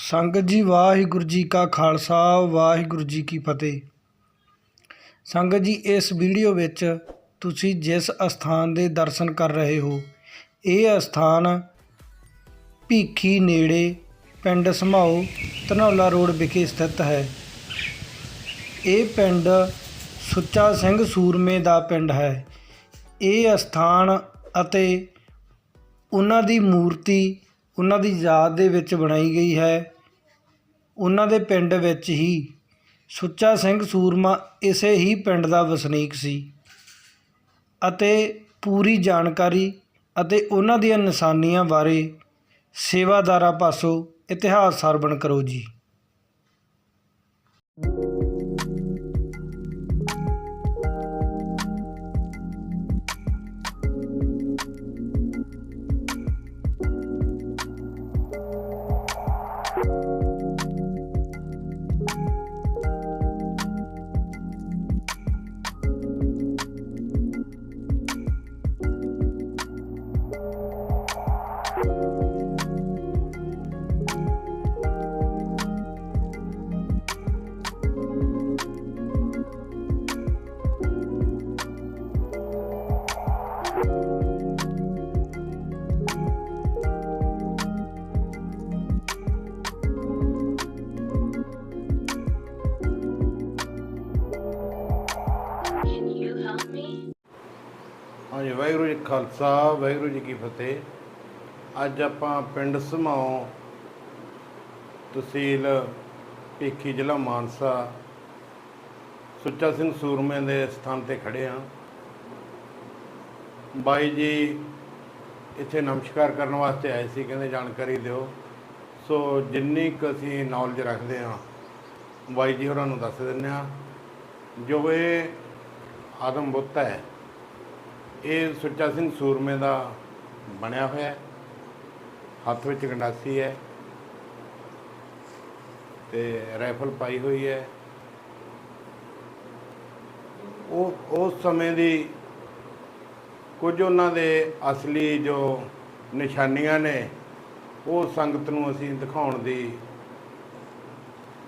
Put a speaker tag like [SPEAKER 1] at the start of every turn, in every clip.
[SPEAKER 1] ਸੰਗਤ ਜੀ, ਵਾਹਿਗੁਰੂ ਜੀ ਕਾ ਖਾਲਸਾ, ਵਾਹਿਗੁਰੂ ਜੀ ਕੀ ਫਤਿਹ। ਸੰਗਤ ਜੀ, ਇਸ ਵੀਡੀਓ ਵਿੱਚ ਤੁਸੀਂ ਜਿਸ ਅਸਥਾਨ ਦੇ ਦਰਸ਼ਨ ਕਰ ਰਹੇ ਹੋ, ਇਹ ਅਸਥਾਨ ਭੀਖੀ ਨੇੜੇ ਪਿੰਡ ਸਮਾਉ ਧਨੌਲਾ ਰੋਡ ਵਿਖੇ ਸਥਿਤ ਹੈ। ਇਹ ਪਿੰਡ ਸੁੱਚਾ ਸਿੰਘ ਸੂਰਮੇ ਦਾ ਪਿੰਡ ਹੈ। ਇਹ ਅਸਥਾਨ ਅਤੇ ਉਹਨਾਂ ਦੀ ਮੂਰਤੀ ਉਹਨਾਂ ਦੀ ਯਾਦ ਦੇ ਵਿੱਚ ਬਣਾਈ ਗਈ ਹੈ। ਉਹਨਾਂ ਦੇ ਪਿੰਡ ਵਿੱਚ ਹੀ ਸੁੱਚਾ ਸਿੰਘ ਸੂਰਮਾ ਇਸੇ ਹੀ ਪਿੰਡ ਦਾ ਵਸਨੀਕ ਸੀ ਅਤੇ ਪੂਰੀ ਜਾਣਕਾਰੀ ਅਤੇ ਉਹਨਾਂ ਦੀਆਂ ਨਿਸ਼ਾਨੀਆਂ ਬਾਰੇ ਸੇਵਾਦਾਰਾਂ ਪਾਸੋਂ ਇਤਿਹਾਸ ਸਰਵਣ ਕਰੋ ਜੀ।
[SPEAKER 2] ਹਾਂਜੀ, ਵਾਹਿਗੁਰੂ ਜੀ ਖਾਲਸਾ, ਵਾਹਿਗੁਰੂ ਜੀ ਕੀ ਫਤਿਹ। ਅੱਜ ਆਪਾਂ ਪਿੰਡ ਸਮਾਉ ਤਹਿਸੀਲ ਭੀਖੀ ਜ਼ਿਲ੍ਹਾ ਮਾਨਸਾ ਸੁੱਚਾ ਸਿੰਘ ਸੂਰਮੇ ਦੇ ਸਥਾਨ ਤੇ ਖੜੇ ਆ ਬਾਈ ਜੀ ਇੱਥੇ ਨਮਸਕਾਰ ਕਰਨ ਵਾਸਤੇ ਆਏ ਸੀ, ਕਹਿੰਦੇ ਜਾਣਕਾਰੀ ਦਿਓ। ਸੋ ਜਿੰਨੀ ਕੁ ਅਸੀਂ ਨੌਲੇਜ ਰੱਖਦੇ ਆ ਬਾਈ ਜੀ ਹੋਰਾਂ ਨੂੰ ਦੱਸ ਦਿੰਦੇ ਆ ਜੋ ਇਹ ਆਦਮ ਬੁੱਤ ਹੈ ਇਹ ਸੁੱਚਾ ਸਿੰਘ ਸੂਰਮੇ ਦਾ ਬਣਿਆ ਹੋਇਆ ਹੱਥ ਵਿੱਚ ਗੰਡਾਸੀ ਹੈ ਤੇ ਰਾਈਫਲ ਪਾਈ ਹੋਈ ਹੈ। ਉਹ, ਉਸ ਸਮੇਂ ਦੀ ਕੁਝ ਉਹਨਾਂ ਦੇ ਅਸਲੀ ਜੋ ਨਿਸ਼ਾਨੀਆਂ ਨੇ, ਉਹ ਸੰਗਤ ਨੂੰ ਅਸੀਂ ਦਿਖਾਉਣ ਦੀ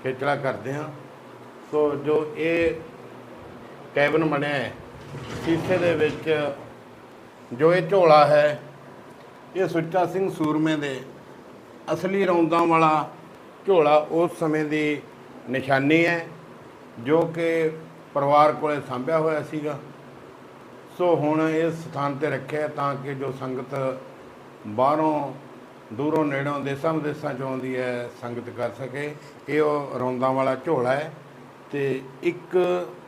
[SPEAKER 2] ਖੇਚਲਾ ਕਰਦੇ ਹਾਂ। ਸੋ ਜੋ ਇਹ ਕੈਬਨ ਬਣਿਆ ਹੈ ਸ਼ੀਸ਼ੇ ਦੇ ਵਿੱਚ ਜੋ ਇਹ ਝੋਲਾ ਹੈ, ਇਹ ਸੁੱਚਾ ਸਿੰਘ ਸੂਰਮੇ ਦੇ ਅਸਲੀ ਰੌਂਦਾਂ ਵਾਲਾ ਝੋਲਾ ਉਸ ਸਮੇਂ ਦੀ ਨਿਸ਼ਾਨੀ ਹੈ, ਜੋ ਕਿ ਪਰਿਵਾਰ ਕੋਲੇ ਸਾਂਭਿਆ ਹੋਇਆ ਸੀਗਾ। ਸੋ ਹੁਣ ਇਸ ਸਥਾਨ ਤੇ ਰੱਖਿਆ ਤਾਂ ਕਿ ਜੋ ਸੰਗਤ ਬਾਹਰੋਂ, ਦੂਰੋਂ, ਨੇੜੋਂ ਦੇਸਾਂ ਵਿਦੇਸਾਂ ਚੋਂ ਆਉਂਦੀ ਹੈ, ਸੰਗਤ ਕਰ ਸਕੇ। ਇਹ ਉਹ ਰੌਂਦਾਂ ਵਾਲਾ ਝੋਲਾ ਹੈ। ਤੇ ਇੱਕ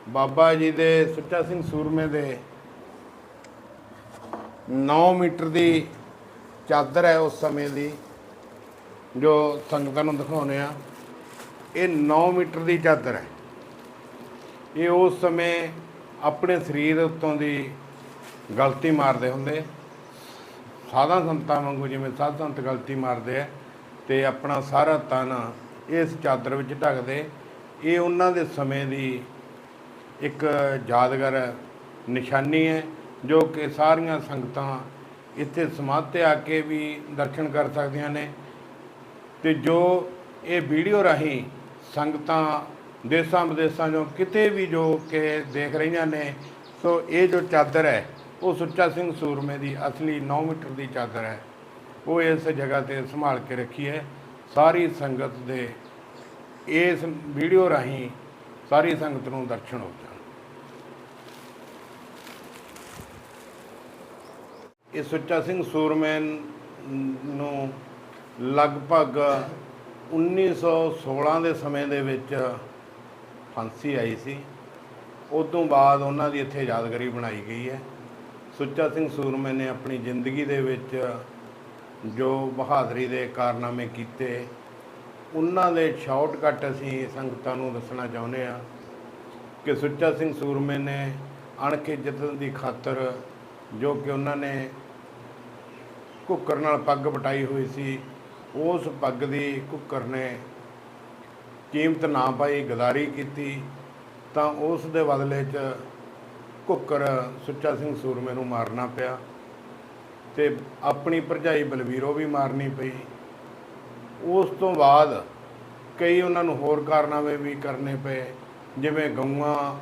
[SPEAKER 2] ਬਾਬਾ ਜੀ ਦੇ ਸੁੱਚਾ ਸਿੰਘ ਸੂਰਮੇ ਦੇ 9 ਮੀਟਰ ਦੀ ਚਾਦਰ ਹੈ ਉਸ ਸਮੇਂ ਦੀ, ਜੋ ਸੰਗਤਾਂ ਨੂੰ ਦਿਖਾਉਂਦੇ ਆ ਇਹ 9 ਮੀਟਰ ਦੀ ਚਾਦਰ ਹੈ। ਇਹ ਉਸ ਸਮੇਂ ਆਪਣੇ ਸਰੀਰ ਉੱਤੋਂ ਦੀ ਗਲਤੀ ਮਾਰਦੇ ਹੁੰਦੇ। ਸਾਧਾ ਸੰਤਾਂ ਵਾਂਗੂ ਜਿਵੇਂ ਸਾਧ ਸੰਤ ਗਲਤੀ ਮਾਰਦੇ ਆ ਤੇ ਆਪਣਾ ਸਾਰਾ ਤਨ ਇਸ ਚਾਦਰ ਵਿੱਚ ਢੱਕਦੇ। ਇਹ ਉਹਨਾਂ ਦੇ ਸਮੇਂ ਦੀ ਇੱਕ ਯਾਦਗਾਰ ਨਿਸ਼ਾਨੀ ਹੈ, ਜੋ ਕਿ ਸਾਰੀਆਂ ਸੰਗਤਾਂ ਇੱਥੇ ਸਮਾਧ ਤੇ ਆ ਕੇ ਵੀ ਦਰਸ਼ਨ ਕਰ ਸਕਦੀਆਂ ਨੇ। ਤੇ ਜੋ ਇਹ ਵੀਡੀਓ ਰਾਹੀਂ ਸੰਗਤਾਂ ਦੇਸਾਂ ਵਿਦੇਸਾਂ ਚੋਂ ਕਿਤੇ ਵੀ ਜੋ ਕਿ ਦੇਖ ਰਹੀਆਂ ਨੇ, ਸੋ ਇਹ ਜੋ ਚਾਦਰ ਹੈ, ਉਹ ਸੁੱਚਾ ਸਿੰਘ ਸੂਰਮੇ ਦੀ ਅਸਲੀ 9 ਮੀਟਰ ਦੀ ਚਾਦਰ ਹੈ। ਉਹ ਇਸ ਜਗ੍ਹਾ ਤੇ ਸੰਭਾਲ ਕੇ ਰੱਖੀ ਹੈ। ਸਾਰੀ ਸੰਗਤ ਦੇ ਇਸ ਵੀਡੀਓ ਰਾਹੀਂ ਸਾਰੀ ਸੰਗਤ ਨੂੰ ਦਰਸ਼ਨ ਹੋ ਜਾਣ। ਇਹ ਸੁੱਚਾ ਸਿੰਘ ਸੂਰਮੇ ਨੂੰ ਲਗਭਗ 1916 ਦੇ ਸਮੇਂ ਦੇ ਵਿੱਚ ਫਾਂਸੀ ਆਈ ਸੀ। ਉਸ ਤੋਂ ਬਾਅਦ ਉਹਨਾਂ ਦੀ ਇੱਥੇ ਯਾਦਗਾਰੀ ਬਣਾਈ ਗਈ ਹੈ। ਸੁੱਚਾ ਸਿੰਘ ਸੂਰਮੇ ਨੇ ਆਪਣੀ ਜ਼ਿੰਦਗੀ ਦੇ ਵਿੱਚ ਜੋ ਬਹਾਦਰੀ ਦੇ ਕਾਰਨਾਮੇ ਕੀਤੇ ਉਹਨਾਂ ਦੇ ਸ਼ਾਰਟਕਟ ਅਸੀਂ ਸੰਗਤਾਂ ਨੂੰ ਦੱਸਣਾ ਚਾਹੁੰਦੇ ਆ ਕਿ ਸੁੱਚਾ ਸਿੰਘ ਸੂਰਮੇ ਨੇ ਅਣਖੇ ਇੱਜ਼ਤ ਦੀ ਖਾਤਰ ਜੋ ਕਿ ਉਹਨਾਂ ਨੇ ਕੁੱਕਰ ਨਾਲ ਪੱਗ ਬਟਾਈ ਹੋਈ ਸੀ, ਉਸ ਪੱਗ ਦੀ ਕੁੱਕਰ ਨੇ ਕੀਮਤ ਨਾ ਪਾਈ, ਗਦਾਰੀ ਕੀਤੀ, ਤਾਂ ਉਸ ਦੇ ਬਦਲੇ 'ਚ ਕੁੱਕਰ ਸੁੱਚਾ ਸਿੰਘ ਸੂਰਮੇ ਨੂੰ ਮਾਰਨਾ ਪਿਆ ਤੇ ਆਪਣੀ ਭਰਜਾਈ ਬਲਵੀਰੋ ਵੀ ਮਾਰਨੀ ਪਈ। ਉਸ ਤੋਂ ਬਾਅਦ ਕਈ ਉਹਨਾਂ ਨੂੰ ਹੋਰ ਕਾਰਨਾਮੇ ਵੀ ਕਰਨੇ ਪਏ, ਜਿਵੇਂ ਗਊਆਂ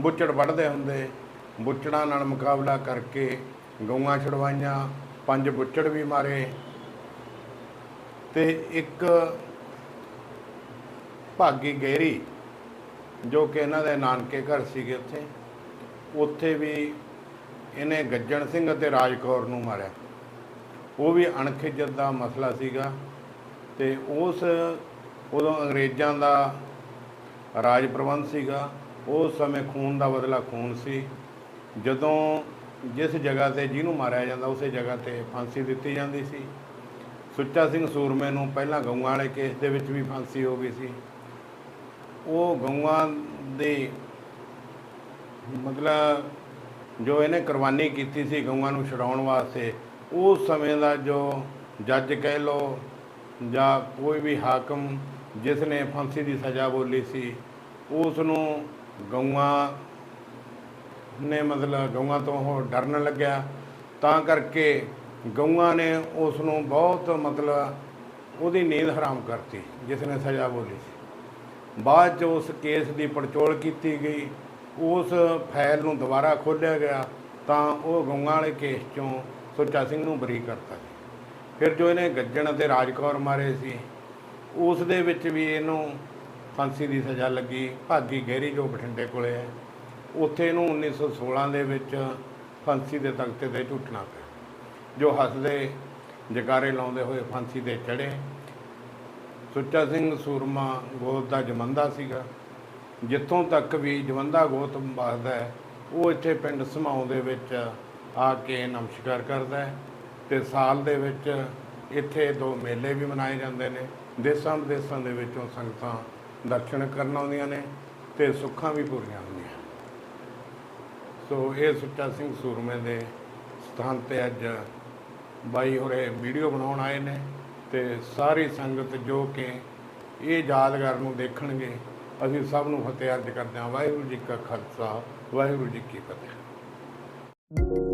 [SPEAKER 2] ਬੁੱਚੜ ਵੱਢਦੇ ਹੁੰਦੇ, ਬੁੱਚੜਾਂ ਨਾਲ ਮੁਕਾਬਲਾ ਕਰਕੇ ਗਊਆਂ ਛੁਡਵਾਈਆਂ, ਪੰਜ ਬੁੱਚੜ ਵੀ ਮਾਰੇ ਤੇ ਇੱਕ ਭਾਗੀ ਗਹਿਰੀ ਜੋ ਕਿ ਇਹਨਾਂ ਦੇ ਨਾਨਕੇ ਘਰ ਸੀਗੇ ਉੱਥੇ ਉੱਥੇ ਵੀ ਇਹਨੇ ਗੱਜਣ ਸਿੰਘ ਅਤੇ ਰਾਜ ਕੌਰ ਨੂੰ ਮਾਰਿਆ। ਉਹ ਵੀ ਅਣਖਿਜਤ ਦਾ ਮਸਲਾ ਸੀਗਾ। ਤੇ ਉਸ ਉਦੋਂ ਅੰਗਰੇਜ਼ਾਂ ਦਾ ਰਾਜ ਪ੍ਰਬੰਧ ਸੀਗਾ, ਉਸ ਸਮੇਂ ਖੂਨ ਦਾ ਬਦਲਾ ਖੂਨ ਸੀ। ਜਦੋਂ ਜਿਸ ਜਗ੍ਹਾ ਤੇ ਜਿਹਨੂੰ ਮਾਰਿਆ ਜਾਂਦਾ, ਉਸੇ ਜਗ੍ਹਾ ਤੇ ਫਾਂਸੀ ਦਿੱਤੀ ਜਾਂਦੀ ਸੀ। ਸੁੱਚਾ ਸਿੰਘ ਸੂਰਮੇ ਨੂੰ ਪਹਿਲਾਂ ਗਊਆਂ ਵਾਲੇ ਕੇਸ ਦੇ ਵਿੱਚ ਵੀ ਫਾਂਸੀ ਹੋ ਗਈ ਸੀ। ਉਹ ਗਊਆਂ ਦੇ ਮਤਲਬ ਜੋ ਇਹਨੇ ਕੁਰਬਾਨੀ ਕੀਤੀ ਸੀ ਗਊਆਂ ਨੂੰ ਛਡਾਉਣ ਵਾਸਤੇ, ਉਸ ਸਮੇਂ ਦਾ ਜੋ ਜੱਜ ਕਹਿ ਲੋ ਜਾਂ ਕੋਈ ਵੀ ਹਾਕਮ ਜਿਸ ਨੇ ਫਾਂਸੀ ਦੀ ਸਜ਼ਾ ਬੋਲੀ ਸੀ ਉਸ ਨੂੰ ਗਊਆਂ ਨੇ ਮਤਲਬ ਗਊਆਂ ਤੋਂ ਉਹ ਡਰਨ ਲੱਗਿਆ। ਤਾਂ ਕਰਕੇ ਗਊਆਂ ਨੇ ਉਸ ਨੂੰ ਬਹੁਤ ਮਤਲਬ ਉਹਦੀ ਨੀਂਦ ਹਰਾਮ ਕਰਤੀ ਜਿਸ ਨੇ ਸਜ਼ਾ ਬੋਲੀ ਸੀ। ਬਾਅਦ ਚ ਉਸ ਕੇਸ ਦੀ ਪੜਚੋਲ ਕੀਤੀ ਗਈ। ਉਸ ਫਾਈਲ ਨੂੰ ਦੁਬਾਰਾ ਖੋਲ੍ਹਿਆ ਗਿਆ ਤਾਂ ਉਹ ਗਊਆਂ ਵਾਲੇ ਕੇਸ ਚੋਂ ਸੁੱਚਾ ਸਿੰਘ ਨੂੰ ਬਰੀ ਕਰਤਾ ਸੀ ਫਿਰ ਜੋ ਇਹਨੇ ਗੱਜਣ ਅਤੇ ਰਾਜਕੌਰ ਮਾਰੇ ਸੀ, ਉਸ ਦੇ ਵਿੱਚ ਵੀ ਇਹਨੂੰ ਫਾਂਸੀ ਦੀ ਸਜ਼ਾ ਲੱਗੀ। ਭਾਗੀ ਗਹਿਰੀ ਜੋ ਬਠਿੰਡੇ ਕੋਲੇ ਹੈ, ਉੱਥੇ ਇਹਨੂੰ 1916 ਦੇ ਵਿੱਚ ਫਾਂਸੀ ਦੇ ਤਖਤੇ ਤੇ ਝੁੱਟਣਾ ਪਿਆ। ਜੋ ਹੱਸਦੇ ਜਕਾਰੇ ਲਾਉਂਦੇ ਹੋਏ ਫਾਂਸੀ ਤੇ ਚੜ੍ਹੇ। ਸੁੱਚਾ ਸਿੰਘ ਸੂਰਮਾ ਗੋਤ ਦਾ ਜਮੰਦਾ ਸੀਗਾ। ਜਿੱਥੋਂ ਤੱਕ ਵੀ ਜਵੰਦਾ ਗੋਤ ਵਸਦਾ ਹੈ, ਉਹ ਇੱਥੇ ਪਿੰਡ ਸਮਾਉਂ ਦੇ ਵਿੱਚ ਆ ਕੇ ਨਮਸਕਾਰ ਕਰਦਾ ਹੈ। ਤੇ ਸਾਲ ਦੇ ਵਿੱਚ ਇੱਥੇ ਦੋ ਮੇਲੇ ਵੀ ਮਨਾਏ ਜਾਂਦੇ ਨੇ। ਦੇਸਾਂ ਵਿਦੇਸਾਂ ਦੇ ਵਿੱਚੋਂ ਸੰਗਤਾਂ ਦਰਸ਼ਨ ਕਰਨ ਆਉਂਦੀਆਂ ਨੇ ਤੇ ਸੁੱਖਾਂ ਵੀ ਪੂਰੀਆਂ ਹੁੰਦੀਆਂ। ਸੋ ਇਹ ਸੁੱਚਾ ਸਿੰਘ ਸੂਰਮੇ ਦੇ ਸਥਾਨ ਤੇ ਅੱਜ ਬਾਈ ਹੋਰੇ ਵੀਡੀਓ ਬਣਾਉਣ ਆਏ ਨੇ ਤੇ ਸਾਰੀ ਸੰਗਤ ਜੋ ਕਿ ਇਹ ਯਾਦਗਾਰ ਨੂੰ ਦੇਖਣਗੇ, ਅਸੀਂ ਸਭ ਨੂੰ ਫਤਿਹ ਅਰਜ਼ ਕਰਦੇ ਹਾਂ। ਵਾਹਿਗੁਰੂ ਜੀ ਕਾ ਖਾਲਸਾ, ਵਾਹਿਗੁਰੂ ਜੀ ਕੀ ਫਤਿਹ।